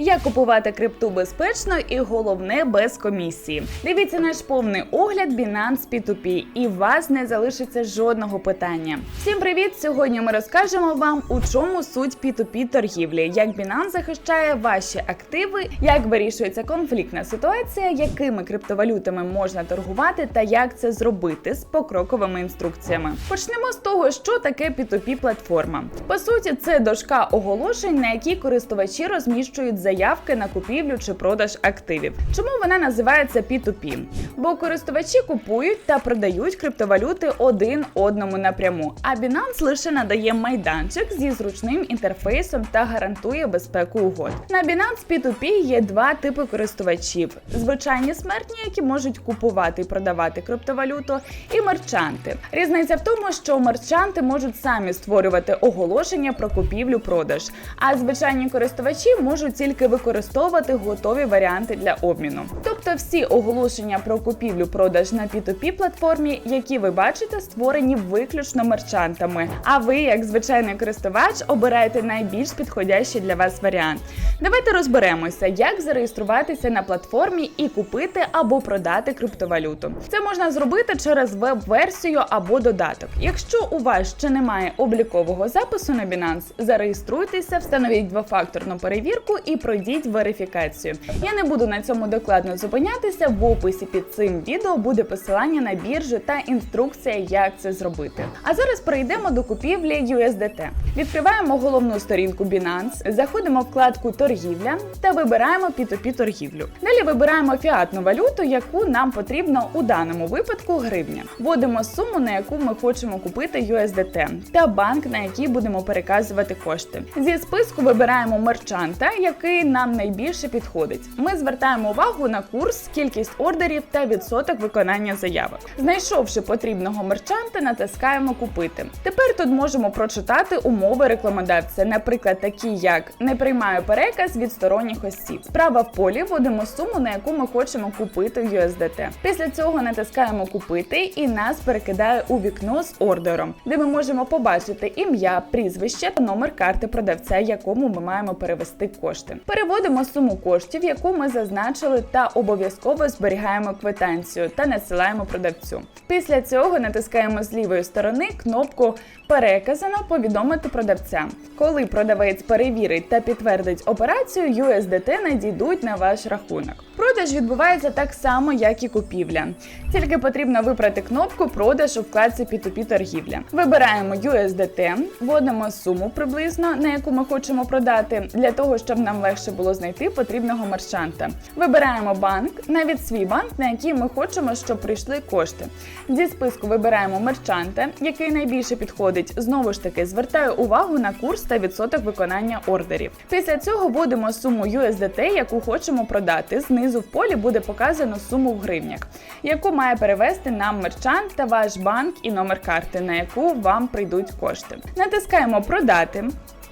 як купувати крипту безпечно і головне без комісії. Дивіться наш повний огляд Binance P2P і вас не залишиться жодного питання. Всім привіт! Сьогодні ми розкажемо вам, у чому суть P2P торгівлі, як Binance захищає ваші активи, як вирішується конфліктна ситуація, якими криптовалютами можна торгувати та як це зробити з покроковими інструкціями. Почнемо з того, що таке P2P платформа. По суті, це дошка оголошень, на якій користувачі розміщують заявки на купівлю чи продаж активів. Чому вона називається P2P? Бо користувачі купують та продають криптовалюти один одному напряму. А Binance лише надає майданчик зі зручним інтерфейсом та гарантує безпеку угод. На Binance P2P є два типи користувачів: звичайні смертні, які можуть купувати і продавати криптовалюту, і мерчанти. Різниця в тому, що мерчанти можуть самі створювати оголошення про купівлю-продаж, а звичайні користувачі можуть тільки використовувати готові варіанти для обміну. Тобто всі оголошення про купівлю-продаж на P2P платформі, які ви бачите, створені виключно мерчантами. А ви, як звичайний користувач, обираєте найбільш підходящий для вас варіант. Давайте розберемося, як зареєструватися на платформі і купити або продати криптовалюту. Це можна зробити через веб-версію або додаток. Якщо у вас ще немає облікового запису на Binance, зареєструйтеся, встановіть двофакторну перевірку і пройдіть верифікацію. Я не буду на цьому докладно зупинятися. В описі під цим відео буде посилання на біржу та інструкція, як це зробити. А зараз перейдемо до купівлі USDT. Відкриваємо головну сторінку Binance, заходимо в вкладку торгівля та вибираємо P2P торгівлю. Далі вибираємо фіатну валюту, яку нам потрібно у даному випадку гривня. Вводимо суму, на яку ми хочемо купити USDT, та банк, на який будемо переказувати кошти. Зі списку вибираємо мерчанта, який нам найбільше підходить. Ми звертаємо увагу на курс, кількість ордерів та відсоток виконання заявок. Знайшовши потрібного мерчанта, натискаємо купити. Тепер тут можемо прочитати умови рекламодавця, наприклад, такі як не приймаю переказ від сторонніх осіб. Справа в полі вводимо суму, на яку ми хочемо купити USDT. Після цього натискаємо купити і нас перекидає у вікно з ордером, де ми можемо побачити ім'я, прізвище та номер карти продавця, якому ми маємо перевести кошти. Переводимо суму коштів, яку ми зазначили, та обов'язково зберігаємо квитанцію та надсилаємо продавцю. Після цього натискаємо з лівої сторони кнопку Переказано повідомити продавця. Коли продавець перевірить та підтвердить операцію, USDT надійдуть на ваш рахунок. Продаж відбувається так само, як і купівля. Тільки потрібно вибрати кнопку Продаж у вкладці P2P торгівля. Вибираємо USDT, вводимо суму приблизно, на яку ми хочемо продати. Для того, щоб нам легше було знайти потрібного мерчанта. Вибираємо банк, навіть свій банк, на який ми хочемо, щоб прийшли кошти. Зі списку вибираємо мерчанта, який найбільше підходить. Знову ж таки, звертаю увагу на курс та відсоток виконання ордерів. Після цього вводимо суму USDT, яку хочемо продати. Знизу в полі буде показано суму в гривнях, яку має перевести нам мерчант та ваш банк і номер карти, на яку вам прийдуть кошти. Натискаємо Продати.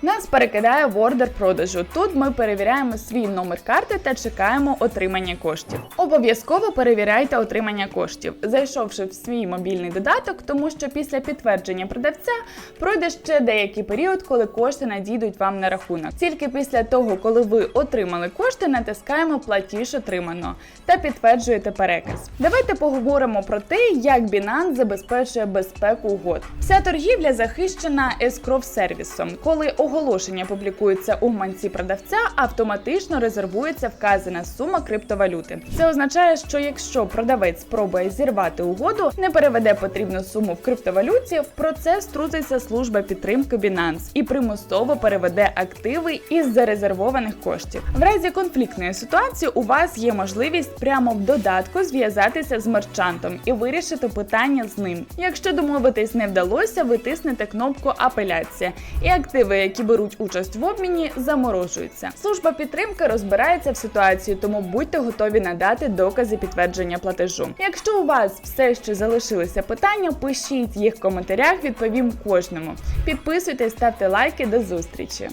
Нас перекидає в ордер продажу. Тут ми перевіряємо свій номер карти та чекаємо отримання коштів. Обов'язково перевіряйте отримання коштів, зайшовши в свій мобільний додаток, тому що після підтвердження продавця пройде ще деякий період, коли кошти надійдуть вам на рахунок. Тільки після того, коли ви отримали кошти, натискаємо платіж отримано та підтверджуєте переказ. Давайте поговоримо про те, як Binance забезпечує безпеку угод. Вся торгівля захищена escrow сервісом, коли оголошення публікується у гманці продавця, автоматично резервується вказана сума криптовалюти. Це означає, що якщо продавець спробує зірвати угоду, не переведе потрібну суму в криптовалюті, в процес втрутиться служба підтримки Binance і примусово переведе активи із зарезервованих коштів. В разі конфліктної ситуації у вас є можливість прямо в додатку зв'язатися з мерчантом і вирішити питання з ним. Якщо домовитись не вдалося, ви тиснете кнопку апеляція і активи, які беруть участь в обміні, заморожуються. Служба підтримки розбирається в ситуації, тому будьте готові надати докази підтвердження платежу. Якщо у вас все ще залишилися питання, пишіть їх в коментарях, відповім кожному. Підписуйтесь, ставте лайки. До зустрічі!